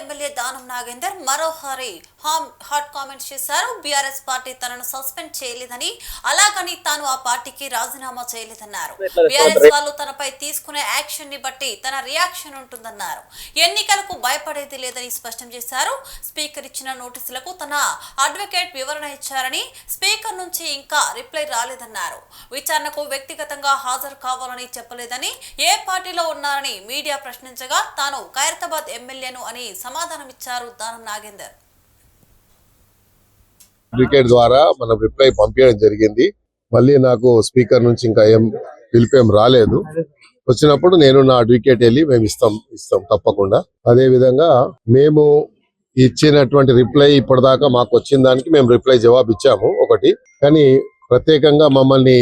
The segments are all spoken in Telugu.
ఎమ్మెల్యే దానం నాగేందర్ మరోసారి హామ్ హాట్ కామెంట్స్ చేశారు. బీఆర్ఎస్ పార్టీ తనను సస్పెండ్ చేయలేదని అలాగని తాను ఆ పార్టీకి రాజీనామా చేయలేదన్నారు. బీఆర్ఎస్ వాళ్ళు తనపై తీసుకునే యాక్షన్ని బట్టి తన రియాక్షన్ ఉంటుందన్నారు. ఎన్నికలకు భయపడేది లేదని స్పష్టం చేశారు. స్పీకర్ ఇచ్చిన నోటీసులకు తన అడ్వకేట్ వివరణ ఇచ్చారని స్పీకర్ నుంచి ఇంకా రిప్లై రాలేదన్నారు. విచారణకు వ్యక్తిగతంగా హాజరు కావాలని చెప్పలేదని ఏ పార్టీలో ఉన్నారని మీడియా ప్రశ్నించగా తాను ఖైరతాబాద్ ఎమ్మెల్యేను అని సమాధానమిచ్చారు దానం నాగేందర్. అడ్వకేట్ ద్వారా మనం రిప్లై పంపించడం జరిగింది. మళ్ళీ నాకు స్పీకర్ నుంచి ఇంకా ఏం పిలిపేం రాలేదు. వచ్చినప్పుడు నేను నా అడ్వకేట్ వెళ్ళి మేము ఇస్తాం ఇస్తాం తప్పకుండా. అదే విధంగా మేము ఇచ్చినటువంటి రిప్లై ఇప్పటిదాకా మాకు వచ్చిన దానికి మేము రిప్లై జవాబు ఇచ్చాము ఒకటి. కానీ ప్రత్యేకంగా మమ్మల్ని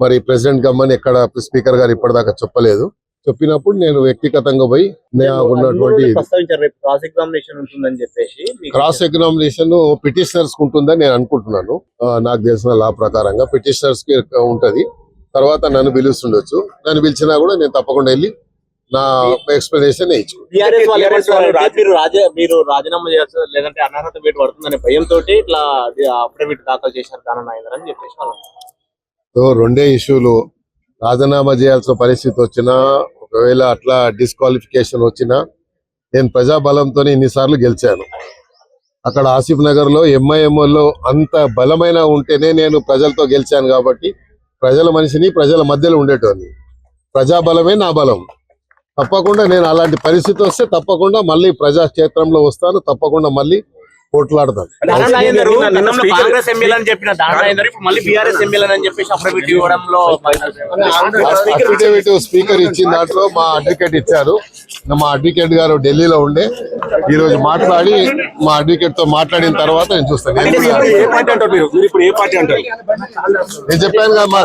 మరి ప్రెసిడెంట్ గమ్మని ఎక్కడ స్పీకర్ గారు ఇప్పటిదాకా చెప్పలేదు. చెప్పినప్పుడు నేను వ్యక్తిగతంగా పోయి నాకు ఉన్నటువంటి క్రాస్ ఎగ్జామినేషన్ ఉంటుందని చెప్పేసి క్రాస్ ఎగ్జామినేషన్ పిటిషనర్స్ ఉంటుందని నేను అనుకుంటున్నాను. నాకు తెలిసిన లా ప్రకారంగా పిటిషనర్స్కి ఉంటది. తర్వాత నన్ను పిలుస్తుండొచ్చు. నన్ను పిలిచినా కూడా నేను తప్పకుండా వెళ్ళి నా ఎక్స్ప్లెనేషన్ మీరు రాజ మీరు రాజీనామా చేయాల్సి లేదంటే అనర్హత వేటు పడుతుందనే భయంతో ఇట్లా అఫిడవిట్ దాఖలు చేశారు దాని నాయన అని చెప్పేసి రెండే ఇష్యూలు రాజీనామా చేయాల్సిన పరిస్థితి వచ్చినా ఒకవేళ అట్లా డిస్క్వాలిఫికేషన్ వచ్చినా నేను ప్రజాబలంతో ఇన్నిసార్లు గెలిచాను. అక్కడ ఆసిఫ్ నగర్లో ఎంఐఎంఓలో అంత బలమైన ఉంటేనే నేను ప్రజలతో గెలిచాను కాబట్టి ప్రజల మనిషిని ప్రజల మధ్యలో ఉండేటోని ప్రజాబలమే నా బలం. తప్పకుండా నేను అలాంటి పరిస్థితి వస్తే తప్పకుండా మళ్ళీ ప్రజాక్షేత్రంలో వస్తాను. తప్పకుండా మళ్ళీ పోట్లాడతాను దానా నాగేందర్ గతంలో కాంగ్రెస్ ఎమ్మెల్యే అని చెప్పిన దానా నాగేందర్ ఇప్పుడు మళ్ళీ బీఆర్ఎస్ ఎమ్మెల్యే అని చెప్పేసి అఫిడవిట్ ఇవ్వడంలో అఫిడవిట్ స్పీకర్ ఇచ్చిన దాంట్లో మా అడ్వకేట్ ఇచ్చారు. మా అడ్వకేట్ గారు ఢిల్లీలో ఉండే. ఈ రోజు మాట్లాడి మా అడ్వకేట్తో మాట్లాడిన తర్వాత నేను చూస్తాను. నేను ఏ పార్టీ అంటారు మీరు? మీరు ఇప్పుడు ఏ పార్టీ అంటారు? నేను చెప్పాను కదా మా